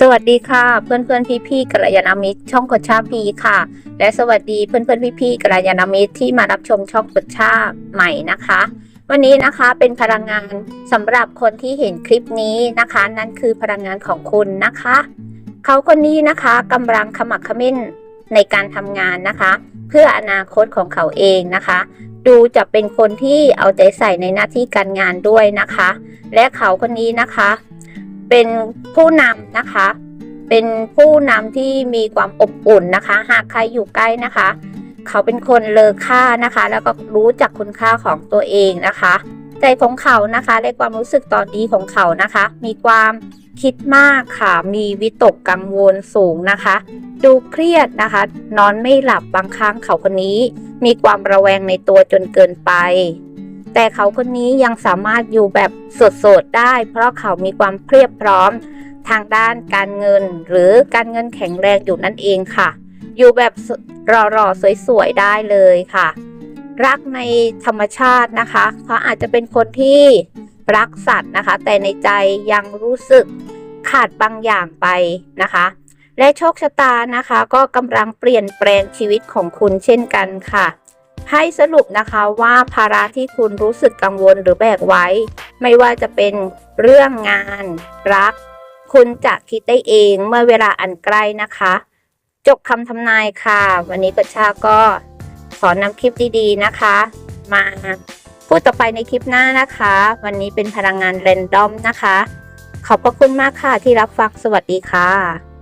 สวัสดีค่ะ เพื่อนเพื่อนพี่พี่ๆกัลยาณมิตร ช่องกดชาพีค่ะ และสวัสดีเพื่อนเพื่อนพี่พี่ๆกัลยาณมิตรที่มารับชมช่องกดชาใหม่นะคะ วันนี้นะคะเป็นพลังงานสำหรับคนที่เห็นคลิปนี้นะคะ นั่นคือพลังงานของคุณนะคะ เขาคนนี้นะคะกำลังขมักขม้นในการทำงานนะคะ เพื่ออนาคตของเขาเองนะคะดูจะเป็นคนที่เอาใจใส่ในหน้าที่การงานด้วยนะคะ และเขาคนนี้นะคะ เป็นผู้นำนะคะ เป็นผู้นำที่มีความอบอุ่นนะคะ หากใครอยู่ใกล้นะคะ เขาเป็นคนเลอค่านะคะ แล้วก็รู้จักคุณค่าของตัวเองนะคะ ใจของเขานะคะในความรู้สึกตอนนี้ของเขานะคะ มีความคิดมากค่ะ มีวิตกกังวลสูงนะคะ ดูเครียดนะคะ นอนไม่หลับบางครั้งเขาคนนี้ มีความระแวงในตัวจนเกินไป แต่เขาคนนี้ยังสามารถอยู่แบบโสดๆได้ เพราะเขามีความเพียบพร้อม ทางด้านการเงิน หรือการเงินแข็งแรงอยู่นั่นเองค่ะ อยู่แบบรอๆสวยๆได้เลยค่ะ รักในธรรมชาตินะคะเขาอาจจะเป็นคนที่รักสัตว์นะคะ แต่ในใจยังรู้สึกขาดบางอย่างไปนะคะ และโชคชะตานะคะ ก็กำลังเปลี่ยนแปลงชีวิตของคุณเช่นกันค่ะ ให้สรุปนะคะว่าภาระที่คุณรู้สึกกังวลหรือแบกไว้ ไม่ว่าจะเป็นเรื่องงาน รัก คุณจะคิดได้เองเมื่อเวลาอันใกล้นะคะ จบคำทำนายค่ะ วันนี้กระชาก็ขอนำคลิปดีๆนะคะ มาพูดต่อไปในคลิปหน้านะคะ วันนี้เป็นพลังงานเรนดอมนะคะ ขอบพระคุณมากค่ะที่รับฟังสวัสดีค่ะ